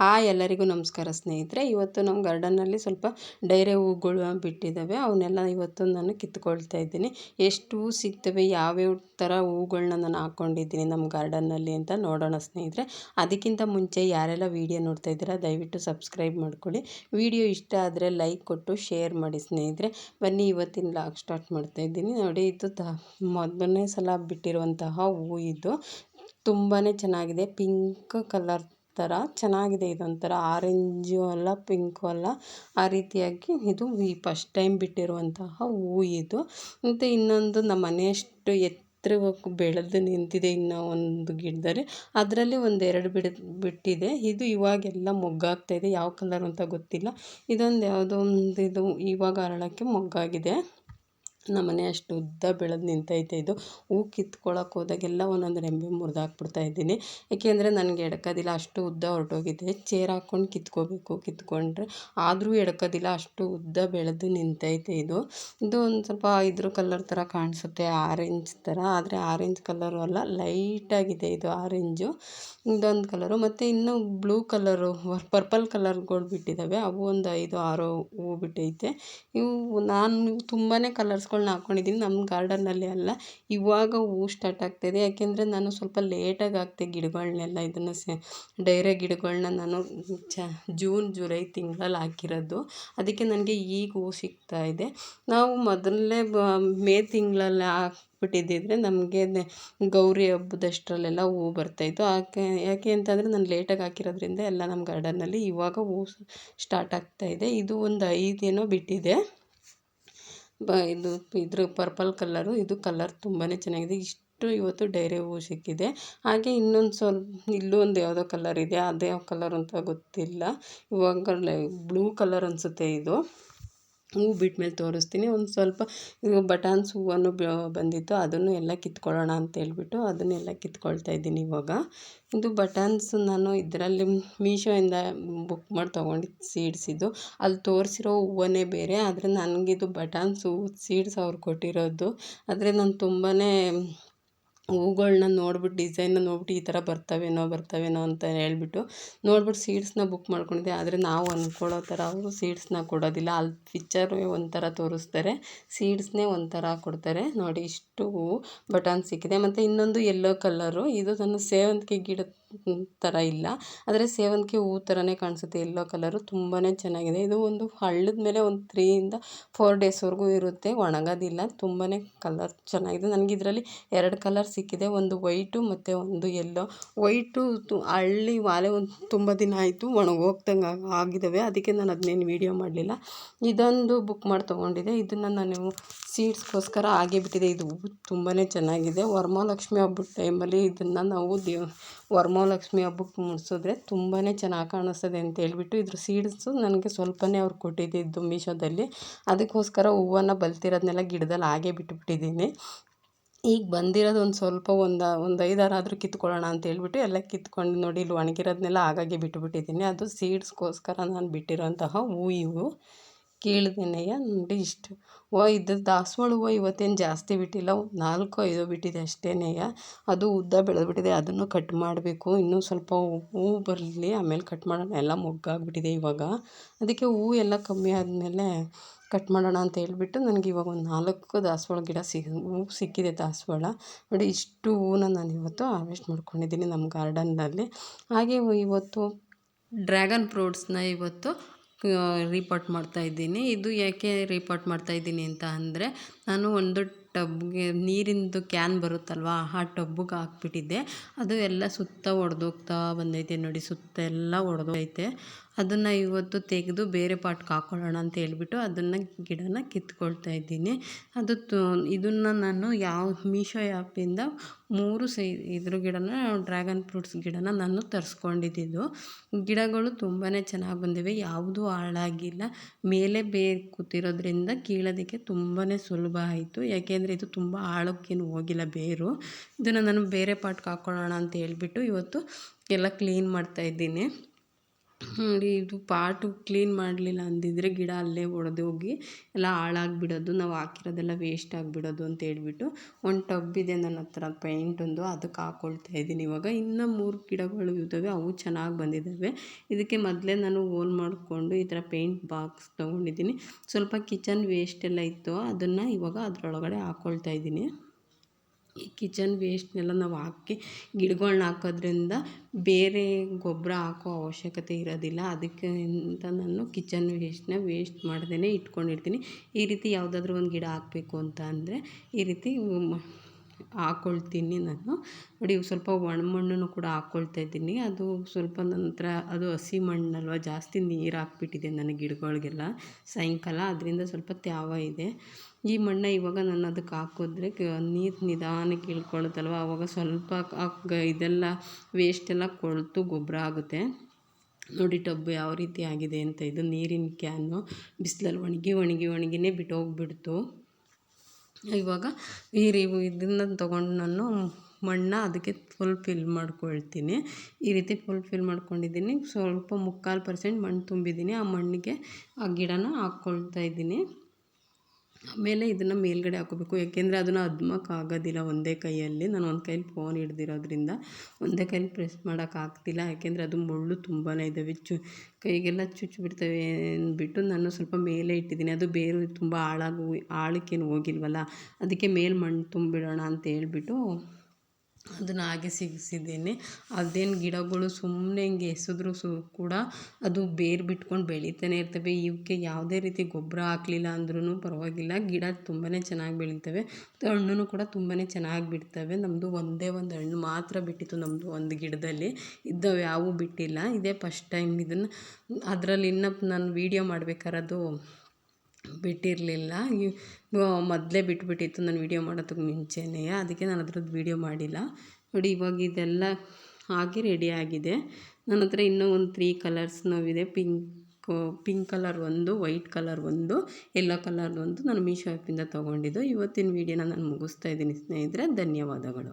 Hi ಎಲ್ಲರಿಗೂ ನಮಸ್ಕಾರ ಸ್ನೇಹಿತರೆ. ಇವತ್ತು ನಮ್ಮ ಗಾರ್ಡನ್ನಲ್ಲಿ ಸ್ವಲ್ಪ ಡೈರೆ ಹೂಗಳು ಬಿಟ್ಟಿದ್ದಾವೆ. ಅವನ್ನೆಲ್ಲ ಇವತ್ತು ನಾನು ಕಿತ್ಕೊಳ್ತಾ ಇದ್ದೀನಿ. ಎಷ್ಟು ಹೂ ಸಿಗ್ತವೆ, ಯಾವ್ಯಾವ ಥರ ಹೂಗಳನ್ನ ನಾನು ಹಾಕ್ಕೊಂಡಿದ್ದೀನಿ ನಮ್ಮ ಗಾರ್ಡನ್ನಲ್ಲಿ ಅಂತ ನೋಡೋಣ ಸ್ನೇಹಿತರೆ. ಅದಕ್ಕಿಂತ ಮುಂಚೆ ಯಾರೆಲ್ಲ ವೀಡಿಯೋ ನೋಡ್ತಾ ಇದ್ದೀರಾ, ದಯವಿಟ್ಟು ಸಬ್ಸ್ಕ್ರೈಬ್ ಮಾಡ್ಕೊಳ್ಳಿ. ವಿಡಿಯೋ ಇಷ್ಟ ಆದರೆ ಲೈಕ್ ಕೊಟ್ಟು ಶೇರ್ ಮಾಡಿ ಸ್ನೇಹಿತರೆ. ಬನ್ನಿ, ಇವತ್ತಿನ ಲಾಗ್ ಸ್ಟಾರ್ಟ್ ಮಾಡ್ತಾ ಇದ್ದೀನಿ. ನೋಡಿ, ಇದು ತ ಮೊದಲನೇ ಸಲ ಬಿಟ್ಟಿರುವಂತಹ ಹೂ ಇದು. ತುಂಬಾ ಚೆನ್ನಾಗಿದೆ. ಪಿಂಕ್ ಕಲರ್ ಥರ ಚೆನ್ನಾಗಿದೆ ಇದೊಂಥರ ಆರೆಂಜು ಅಲ್ಲ, ಪಿಂಕು ಅಲ್ಲ. ಆ ರೀತಿಯಾಗಿ ಇದು ಈ ಫಸ್ಟ್ ಟೈಮ್ ಬಿಟ್ಟಿರುವಂತಹ ಹೂವು ಇದು. ಮತ್ತು ಇನ್ನೊಂದು ನಮ್ಮ ಮನೆಯಷ್ಟು ಎತ್ತರವಾಗಿ ಬೆಳೆದು ನಿಂತಿದೆ ಇನ್ನೂ ಒಂದು ಗಿಡದಲ್ಲಿ. ಅದರಲ್ಲಿ ಒಂದೆರಡು ಬಿಡ, ಬಿಟ್ಟಿದೆ. ಇದು ಇವಾಗೆಲ್ಲ ಮೊಗ್ಗಾಗ್ತಾಯಿದೆ ಯಾವ ಕಲರ್ ಅಂತ ಗೊತ್ತಿಲ್ಲ. ಇದೊಂದು ಯಾವುದೋ ಒಂದು ಇದು ಇವಾಗ ಅರಳೋಕ್ಕೆ ಮೊಗ್ಗಾಗಿದೆ. ನಮ್ಮ ಮನೆ ಅಷ್ಟು ಉದ್ದ ಬೆಳೆದು ನಿಂತೈತೆ ಇದು. ಹೂ ಕಿತ್ಕೊಳ್ಳೋಕೆ ಹೋದಾಗೆಲ್ಲ ಒಂದೊಂದು ರೆಂಬೆ ಮುರಿದಾಕ್ಬಿಡ್ತಾ ಇದ್ದೀನಿ. ಏಕೆಂದರೆ ನನಗೆ ಎಡಕೋದಿಲ್ಲ ಅಷ್ಟು ಉದ್ದ ಹೊರಟೋಗಿದೆ. ಚೇರ್ ಹಾಕ್ಕೊಂಡು ಕಿತ್ಕೋಬೇಕು, ಕಿತ್ಕೊಂಡ್ರೆ ಆದರೂ ಎಡಕೋದಿಲ್ಲ ಅಷ್ಟು ಉದ್ದ ಬೆಳೆದು ನಿಂತೈತೆ ಇದು. ಇದು ಒಂದು ಸ್ವಲ್ಪ ಇದ್ರ ಕಲರ್ ಥರ ಕಾಣಿಸುತ್ತೆ, ಆರೆಂಜ್ ಥರ ಆದರೆ ಆರೆಂಜ್ ಕಲರು ಅಲ್ಲ ಲೈಟಾಗಿದೆ ಇದು ಆರೆಂಜು. ಇದೊಂದು ಕಲರು. ಮತ್ತು ಇನ್ನು ಬ್ಲೂ ಕಲರು ಪರ್ಪಲ್ ಕಲರ್ಗಳು ಬಿಟ್ಟಿದ್ದಾವೆ ಅವು ಒಂದು ಐದು, ಆರು ಹೂ ಬಿಟ್ಟೈತೆ. ಇವು ನಾನು ತುಂಬಾ ಕಲರ್ಸ್ಗಳ್ನ ಹಾಕ್ಕೊಂಡಿದ್ದೀನಿ ನಮ್ಮ ಗಾರ್ಡನ್ನಲ್ಲಿ ಅಲ್ಲ. ಇವಾಗ ಹೂ ಸ್ಟಾರ್ಟ್ ಆಗ್ತಾಯಿದೆ ಯಾಕೆಂದರೆ ನಾನು ಸ್ವಲ್ಪ ಲೇಟಾಗಿ ಹಾಕ್ತೆ ಗಿಡಗಳ್ನೆಲ್ಲ. ಇದನ್ನು ಸೆ, ಡೈರೆ ಗಿಡಗಳ್ನ ನಾನು ಚ, ಜೂನ್, ಜುಲೈ ತಿಂಗಳಲ್ಲಿ ಹಾಕಿರೋದು. ಅದಕ್ಕೆ ನನಗೆ ಈಗ ಹೂ ಸಿಗ್ತಾ ಇದೆ. ನಾವು ಮೊದಲನೇ ಬ, ಮೇ ತಿಂಗಳಲ್ಲಿ ಹಾಕ್ಬಿಟ್ಟಿದ್ದಿದ್ರೆ ನಮಗೆ ಗೌರಿ ಹಬ್ಬದಷ್ಟರಲ್ಲೆಲ್ಲ ಹೂ ಬರ್ತಾಯಿತ್ತು ಯಾಕೆ ಯಾಕೆ ಅಂತಂದರೆ ನಾನು ಲೇಟಾಗಿ ಹಾಕಿರೋದ್ರಿಂದ ಎಲ್ಲ ನಮ್ಮ ಗಾರ್ಡನ್ನಲ್ಲಿ ಇವಾಗ ಹೂ ಸ್ಟಾರ್ಟ್ ಆಗ್ತಾಯಿದೆ ಇದು ಒಂದು ಐದು ಏನೋ ಬಿಟ್ಟಿದೆ. ಬ, ಇದು ಇದ್ರ ಪರ್ಪಲ್ ಕಲ್ಲರು ಇದು ಕಲರ್ ತುಂಬಾ ಚೆನ್ನಾಗಿದೆ. ಇಷ್ಟು ಇವತ್ತು ಡೈರಿ ಹೂವು ಸಿಕ್ಕಿದೆ ಹಾಗೆ ಇನ್ನೊಂದು ಸ್ವಲ್ಪ ಇಲ್ಲೂ ಒಂದು ಯಾವುದೋ ಕಲರ್ ಇದೆ. ಅದು ಯಾವ ಕಲರ್ ಅಂತ ಗೊತ್ತಿಲ್ಲ. ಇವಾಗ ಬ್ಲೂ ಕಲರ್ ಅನಿಸುತ್ತೆ ಇದು. ಹೂವು ಬಿಟ್ಮೇಲೆ ತೋರಿಸ್ತೀನಿ. ಒಂದು ಸ್ವಲ್ಪ ಬಟಾನ್ಸ್ ಹೂವನ್ನು ಬಂದಿತ್ತು. ಅದನ್ನು ಎಲ್ಲ ಕಿತ್ಕೊಳ್ಳೋಣ ಅಂತ ಹೇಳ್ಬಿಟ್ಟು ಅದನ್ನೆಲ್ಲ ಕಿತ್ಕೊಳ್ತಾ ಇದ್ದೀನಿ ಇವಾಗ. ಇದು ಬಟನ್ಸ್ ನಾನು ಇದರಲ್ಲಿ ಮೀಶೋಯಿಂದ ಬುಕ್ ಮಾಡಿ ತೊಗೊಂಡು ಸೀಡ್ಸ್ ಇದು. ಅಲ್ಲಿ ತೋರಿಸಿರೋ ಹೂವನೇ ಬೇರೆ, ಆದರೆ ನನಗಿದು ಬಟಾನ್ಸ್ ಹೂವು ಸೀಡ್ಸ್ ಅವ್ರು ಕೊಟ್ಟಿರೋದು. ಆದರೆ ನಾನು ತುಂಬಾ ಹೂಗಳ್ನ ನೋಡ್ಬಿಟ್ಟು ಡಿಸೈನ್ನ ನೋಡ್ಬಿಟ್ಟು ಈ ಥರ ಬರ್ತವೇನೋ ಬರ್ತವೇನೋ ಅಂತ ಹೇಳ್ಬಿಟ್ಟು ನೋಡ್ಬಿಟ್ಟು ಸೀಡ್ಸ್ನ ಬುಕ್ ಮಾಡ್ಕೊಂಡಿದ್ದೆ. ಆದರೆ ನಾವು ಅಂದ್ಕೊಳ್ಳೋ ಥರ ಅವರು ಸೀಡ್ಸ್ನ ಕೊಡೋದಿಲ್ಲ. ಅಲ್ಲಿ ಪಿಚ್ಚರ್ ಒಂಥರ ತೋರಿಸ್ತಾರೆ. ಸೀಡ್ಸ್ನೇ ಒಂಥರ ಕೊಡ್ತಾರೆ. ನೋಡಿ ಇಷ್ಟು ಹೂವು ಬಟನ್ ಸಿಕ್ಕಿದೆ. ಮತ್ತು ಇನ್ನೊಂದು ಯೆಲ್ಲೋ ಕಲ್ಲರು ಇದು ನನ್ನ ಸೇವಂತಿಗೆ ಗಿಡ ಥರ ಇಲ್ಲ. ಆದರೆ ಸೇವಂತಿಗೆ ಹೂ ಥರನೇ ಕಾಣಿಸುತ್ತೆ. ಯೆಲ್ಲೋ ಕಲರು ತುಂಬಾ ಚೆನ್ನಾಗಿದೆ. ಇದು ಒಂದು ಹಳ್ಳದ ಮೇಲೆ ಒಂದು ತ್ರೀಯಿಂದ ಫೋರ್ ಡೇಸ್ವರೆಗೂ ಇರುತ್ತೆ. ಒಣಗೋದಿಲ್ಲ. ತುಂಬಾ ಕಲರ್ ಚೆನ್ನಾಗಿದೆ. ನನಗೆ ಇದರಲ್ಲಿ ಎರಡು ಕಲರ್ ಸಿಕ್ಕಿದೆ. ಒಂದು ವೈಟು ಮತ್ತು ಒಂದು ಎಲ್ಲೋ. ವೈಟು ತು, ಹಳ್ಳಿ ವಾಲೆ ಒಂದು ತುಂಬ ದಿನ ಆಯಿತು ಒಣಗೋಗ್ದಂಗೆ ಆಗಿದ್ದಾವೆ ಅದಕ್ಕೆ ನಾನು ಅದನ್ನೇನು ವೀಡಿಯೋ ಮಾಡಲಿಲ್ಲ. ಇದೊಂದು ಬುಕ್ ಮಾಡಿ ತೊಗೊಂಡಿದ್ದೆ ಇದನ್ನು ನಾನು ಸೀಡ್ಸ್ಗೋಸ್ಕರ ಹಾಗೆ ಬಿಟ್ಟಿದೆ. ಇದು ತುಂಬಾ ಚೆನ್ನಾಗಿದೆ. ವರಮಹಾಲಕ್ಷ್ಮಿ ಹಬ್ಬದ ಟೈಮಲ್ಲಿ ಇದನ್ನು ನಾವು ದೇವ್ ವರಮಹಾಲಕ್ಷ್ಮಿ ಹಬ್ಬಕ್ಕೆ ಮುಡಿಸಿದ್ರೆ ತುಂಬಾ ಚೆನ್ನಾಗಿ ಕಾಣಿಸ್ತದೆ ಅಂತ ಹೇಳ್ಬಿಟ್ಟು ಇದ್ರ ಸೀಡ್ಸು ನನಗೆ ಸ್ವಲ್ಪನೇ ಅವ್ರು ಕೊಟ್ಟಿದ್ದಿದ್ದು ಮೀಶೋದಲ್ಲಿ. ಅದಕ್ಕೋಸ್ಕರ ಹೂವನ್ನು ಬಲ್ತಿರೋದನ್ನೆಲ್ಲ ಗಿಡದಲ್ಲಿ ಹಾಗೆ ಬಿಟ್ಟುಬಿಟ್ಟಿದ್ದೀನಿ ಈಗ ಬಂದಿರೋದು ಒಂದು ಸ್ವಲ್ಪ ಒಂದು ಒಂದು ಐದಾರು ಆದರೂ ಕಿತ್ಕೊಳ್ಳೋಣ ಅಂತ ಹೇಳ್ಬಿಟ್ಟು ಎಲ್ಲ ಕಿತ್ಕೊಂಡು ನೋಡಿ ಇಲ್ಲಿ ಒಣಗಿರೋದನ್ನೆಲ್ಲ ಆಗಾಗ್ಗೆ ಬಿಟ್ಟುಬಿಟ್ಟಿದ್ದೀನಿ ಅದು ಸೀಡ್ಸ್ಗೋಸ್ಕರ ನಾನು ಬಿಟ್ಟಿರೋಂತಹ ಹೂವು ಇವು ಕೀಳ್ದೆನೆಯ ನೋಡಿ ಇಷ್ಟು. ಓ, ಇದು ದಾಸವಾಳ ಹೂವು ಇವತ್ತೇನು ಜಾಸ್ತಿ ಬಿಟ್ಟಿಲ್ಲ ನಾಲ್ಕು, ಐದು ಬಿಟ್ಟಿದೆ ಅಷ್ಟೇನೆಯ ಅದು ಉದ್ದ ಬೆಳೆದ್ಬಿಟ್ಟಿದೆ, ಅದನ್ನು ಕಟ್ ಮಾಡಬೇಕು. ಇನ್ನೂ ಸ್ವಲ್ಪ ಹೂವು ಬರಲಿ, ಆಮೇಲೆ ಕಟ್ ಮಾಡೋಣ. ಎಲ್ಲ ಮೊಗ್ಗಾಗ್ಬಿಟ್ಟಿದೆ ಇವಾಗ. ಅದಕ್ಕೆ ಹೂವು ಎಲ್ಲ ಕಮ್ಮಿ ಆದಮೇಲೆ ಕಟ್ ಮಾಡೋಣ ಅಂತ ಹೇಳ್ಬಿಟ್ಟು ನನಗೆ ಇವಾಗ ಒಂದು ನಾಲ್ಕು ದಾಸವಾಳ ಗಿಡ ಸಿಗ್ ಹೂ ಸಿಕ್ಕಿದೆ ದಾಸವಾಳ. ನೋಡಿ ಇಷ್ಟು ಹೂವನ್ನ ನಾನು ಇವತ್ತು ಹಾರ್ವೆಸ್ಟ್ ಮಾಡ್ಕೊಂಡಿದ್ದೀನಿ ನಮ್ಮ ಗಾರ್ಡನ್ನಲ್ಲಿ. ಹಾಗೆ ಇವತ್ತು ಡ್ರ್ಯಾಗನ್ ಫ್ರೂಟ್ಸ್ನ ಇವತ್ತು ರೀಪಾಟ್ ಮಾಡ್ತಾಯಿದ್ದೀನಿ ಇದು ಯಾಕೆ ರೀಪಾಟ್ ಮಾಡ್ತಾಯಿದ್ದೀನಿ ಅಂತ ಅಂದರೆ, ನಾನು ಒಂದು ಟಬ್ಗೆ ನೀರಿಂದು ಕ್ಯಾನ್ ಬರುತ್ತಲ್ವ, ಆ ಟಬ್ಬಿಗೆ ಹಾಕ್ಬಿಟ್ಟಿದ್ದೆ. ಅದು ಎಲ್ಲ ಸುತ್ತ ಒಡೆದೋಗ್ತಾ ಬಂದೈತೆ ನೋಡಿ, ಸುತ್ತ ಎಲ್ಲ ಒಡೆದೋಗೈತೆ. ಅದನ್ನು ಇವತ್ತು ತೆಗೆದು ಬೇರೆ ಪಾಟ್ಗೆ ಹಾಕ್ಕೊಳ್ಳೋಣ ಅಂತ ಹೇಳ್ಬಿಟ್ಟು ಅದನ್ನು ಗಿಡನ ಕಿತ್ಕೊಳ್ತಾ ಇದ್ದೀನಿ. ಅದು ಇದನ್ನು ನಾನು ಯಾವ, ಮೀಶೋ ಆ್ಯಪಿಂದ ಮೂರು ಸೈ, ಇದ್ರ ಗಿಡನ, ಡ್ರ್ಯಾಗನ್ ಫ್ರೂಟ್ಸ್ ಗಿಡನ ನಾನು ತರಿಸ್ಕೊಂಡಿದ್ದು ಗಿಡಗಳು ತುಂಬಾ ಚೆನ್ನಾಗಿ ಬಂದಿವೆ, ಯಾವುದೂ ಹಾಳಾಗಿಲ್ಲ. ಮೇಲೆ ಬೇ, ಕೂತಿರೋದ್ರಿಂದ ಕೀಳೋದಕ್ಕೆ ತುಂಬಾ ಸುಲಭ ಆಯಿತು. ಯಾಕೆಂದರೆ ಇದು ತುಂಬ ಆಳಕ್ಕೇನು ಹೋಗಿಲ್ಲ ಬೇರು. ಇದನ್ನು ನಾನು ಬೇರೆ ಪಾಟ್ಗೆ ಹಾಕ್ಕೊಳ್ಳೋಣ ಅಂತ ಹೇಳ್ಬಿಟ್ಟು ಇವತ್ತು ಎಲ್ಲ ಕ್ಲೀನ್ ಮಾಡ್ತಾಯಿದ್ದೀನಿ ನೋಡಿ, ಇದು ಪಾಟು ಕ್ಲೀನ್ ಮಾಡಲಿಲ್ಲ ಅಂದಿದ್ರೆ ಗಿಡ ಅಲ್ಲೇ ಒಡೆದೋಗಿ ಎಲ್ಲ ಹಾಳಾಗ್ಬಿಡೋದು, ನಾವು ಹಾಕಿರೋದೆಲ್ಲ ವೇಸ್ಟ್ ಆಗಿಬಿಡೋದು ಅಂತ ಹೇಳ್ಬಿಟ್ಟು ಒಂದು ಟಬ್ ಇದೆ ನನ್ನ ಹತ್ರ ಪೇಂಟೊಂದು ಅದಕ್ಕೆ ಹಾಕ್ಕೊಳ್ತಾ ಇದ್ದೀನಿ. ಇವಾಗ ಇನ್ನೂ ಮೂರು ಗಿಡಗಳು ಇದ್ದಾವೆ, ಅವು ಚೆನ್ನಾಗಿ ಬಂದಿದ್ದಾವೆ. ಇದಕ್ಕೆ ಮೊದಲೇ ನಾನು ಓನ್ ಮಾಡಿಕೊಂಡು ಈ ಥರ ಪೇಂಟ್ ಬಾಕ್ಸ್ ತೊಗೊಂಡಿದ್ದೀನಿ. ಸ್ವಲ್ಪ ಕಿಚನ್ ವೇಸ್ಟ್ ಎಲ್ಲ ಇತ್ತು, ಅದನ್ನು ಇವಾಗ ಅದರೊಳಗಡೆ ಹಾಕ್ಕೊಳ್ತಾ ಇದ್ದೀನಿ. ಕಿಚನ್ ವೇಸ್ಟ್ನೆಲ್ಲ ನಾವು ಹಾಕಿ ಗಿಡಗಳ್ನ ಹಾಕೋದ್ರಿಂದ ಬೇರೆ ಗೊಬ್ಬರ ಹಾಕೋ ಅವಶ್ಯಕತೆ ಇರೋದಿಲ್ಲ. ಅದಕ್ಕೆ ಅಂತ ನಾನು ಕಿಚನ್ ವೇಸ್ಟ್ನ ವೇಸ್ಟ್ ಮಾಡ್ದೇ ಇಟ್ಕೊಂಡಿರ್ತೀನಿ. ಈ ರೀತಿ ಯಾವುದಾದ್ರೂ ಒಂದು ಗಿಡ ಹಾಕಬೇಕು ಅಂತ ಅಂದರೆ ಈ ರೀತಿ ಹಾಕ್ಕೊಳ್ತೀನಿ ನಾನು. ನೋಡಿ ಸ್ವಲ್ಪ ಒಣ ಮಣ್ಣನ್ನು ಕೂಡ ಹಾಕ್ಕೊಳ್ತಾ ಇದ್ದೀನಿ. ಅದು ಸ್ವಲ್ಪ ನಂತರ ಅದು ಹಸಿ ಮಣ್ಣಲ್ವ, ಜಾಸ್ತಿ ನೀರು ಹಾಕ್ಬಿಟ್ಟಿದೆ ನನ್ನ ಗಿಡಗಳಿಗೆಲ್ಲ ಸಾಯಂಕಾಲ, ಅದರಿಂದ ಸ್ವಲ್ಪ ತ್ಯಾವ ಇದೆ. ಈ ಮಣ್ಣ ಇವಾಗ ನಾನು ಅದಕ್ಕೆ ಹಾಕಿದ್ರೆ ನೀರು ನಿಧಾನಕ್ಕೆ ಇಳ್ಕೊಳ್ಳುತ್ತಲ್ವ? ಆವಾಗ ಸ್ವಲ್ಪ ಇದೆಲ್ಲ ವೇಸ್ಟೆಲ್ಲ ಕೊಳೆತು ಗೊಬ್ಬರ ಆಗುತ್ತೆ. ನೋಡಿ ಟಬ್ಬು ಯಾವ ರೀತಿ ಆಗಿದೆ ಅಂತ ಇದು ನೀರಿನ ಕ್ಯಾನು ಬಿಸಿಲಲ್ಲಿ ಒಣಗಿ ಒಣಗಿ, ಒಣಗಿನೇ ಬಿಟ್ಟೋಗ್ಬಿಡ್ತು. ಇವಾಗ ಈ ರೀ ಇದನ್ನು ತೊಗೊಂಡು ನಾನು ಮಣ್ಣು ಅದಕ್ಕೆ ಫುಲ್ ಫಿಲ್ ಮಾಡ್ಕೊಳ್ತೀನಿ. ಈ ರೀತಿ ಫುಲ್ ಫಿಲ್ ಮಾಡ್ಕೊಂಡಿದ್ದೀನಿ. ಸ್ವಲ್ಪ ಮುಕ್ಕಾಲು ಪರ್ಸೆಂಟ್ ಮಣ್ಣು ತುಂಬಿದ್ದೀನಿ. ಆ ಮಣ್ಣಿಗೆ ಆ ಗಿಡನ ಹಾಕ್ಕೊಳ್ತಾ ಇದ್ದೀನಿ. ಆಮೇಲೆ ಇದನ್ನು ಮೇಲ್ಗಡೆ ಹಾಕೋಬೇಕು. ಯಾಕೆಂದರೆ ಅದನ್ನು ಅದ್ಮಕ್ಕಾಗೋದಿಲ್ಲ ಒಂದೇ ಕೈಯಲ್ಲಿ. ನಾನು ಒಂದು ಕೈಯಲ್ಲಿ ಫೋನ್ ಹಿಡ್ದಿರೋದ್ರಿಂದ ಒಂದೇ ಕೈಲಿ ಪ್ರೆಸ್ ಮಾಡೋಕ್ಕಾಗ್ತಿಲ್ಲ ಯಾಕೆಂದರೆ ಅದು ಮುಳ್ಳು ತುಂಬಾ ಇದ್ದಾವೆ ಚು ಕೈಗೆಲ್ಲ ಚುಚ್ಚಿಬಿಡ್ತವೆ ಅಂದ್ಬಿಟ್ಟು ನಾನು ಸ್ವಲ್ಪ ಮೇಲೆ ಇಟ್ಟಿದ್ದೀನಿ. ಅದು ಬೇರು ತುಂಬ ಆಳಾಗಿ ಆಳಕ್ಕೇನು ಹೋಗಿಲ್ವಲ್ಲ? ಅದಕ್ಕೆ ಮೇಲೆ ಮಣ್ಣು ತುಂಬಿಡೋಣ ಅಂತ ಹೇಳ್ಬಿಟ್ಟು ಅದನ್ನು ಹಾಗೆ ಸಿಗಿಸಿದ್ದೇನೆ. ಅದೇನು ಗಿಡಗಳು ಸುಮ್ಮನೆ ಹಿಂಗೆ ಎಸೆದ್ರು ಸು ಕೂಡ ಅದು ಬೇರು ಬಿಟ್ಕೊಂಡು ಬೆಳೀತಾನೆ ಇರ್ತವೆ. ಇವಕ್ಕೆ ಯಾವುದೇ ರೀತಿ ಗೊಬ್ಬರ ಹಾಕ್ಲಿಲ್ಲ ಅಂದ್ರೂ ಪರವಾಗಿಲ್ಲ. ಗಿಡ ತುಂಬಾ ಚೆನ್ನಾಗಿ ಬೆಳೀತವೆ. ಮತ್ತು ಹಣ್ಣು ಕೂಡ ತುಂಬಾ ಚೆನ್ನಾಗಿ ಬಿಡ್ತವೆ. ನಮ್ಮದು ಒಂದೇ ಒಂದು ಹಣ್ಣು ಮಾತ್ರ ಬಿಟ್ಟಿತ್ತು ನಮ್ಮದು ಒಂದು ಗಿಡದಲ್ಲಿ. ಇದ್ದವು ಯಾವೂ ಬಿಟ್ಟಿಲ್ಲ. ಇದೇ ಫಸ್ಟ್ ಟೈಮ್ ಇದನ್ನು ಅದರಲ್ಲಿ ಇನ್ನೂ ನಾನು ವೀಡಿಯೋ ಮಾಡ್ಬೇಕಾರೆ ಅದು ಬಿಟ್ಟಿರಲಿಲ್ಲ. ಮೊದಲೇ ಬಿಟ್ಬಿಟ್ಟಿತ್ತು ನಾನು ವೀಡಿಯೋ ಮಾಡೋದಕ್ಕೆ ಮುಂಚೆನೇ. ಅದಕ್ಕೆ ನಾನು ಅದ್ರದ್ದು ವೀಡಿಯೋ ಮಾಡಿಲ್ಲ. ನೋಡಿ, ಇವಾಗ ಇದೆಲ್ಲ ಆಗಿ ರೆಡಿಯಾಗಿದೆ ನನ್ನ ಹತ್ರ ಇನ್ನೂ ಒಂದು ತ್ರೀ ಕಲರ್ಸ್ ನೋವಿದೆ. ಪಿಂಕ್ ಪಿಂಕ್ ಕಲರ್ ಒಂದು ವೈಟ್ ಕಲರ್ ಒಂದು ಎಲ್ಲೋ ಕಲರ್ ಒಂದು ನಾನು ಮೀಶೋ ಆ್ಯಪಿಂದ ತೊಗೊಂಡಿದ್ದು. ಇವತ್ತಿನ ವೀಡಿಯೋನ ನಾನು ಮುಗಿಸ್ತಾ ಇದ್ದೀನಿ ಸ್ನೇಹಿತರೆ. ಧನ್ಯವಾದಗಳು.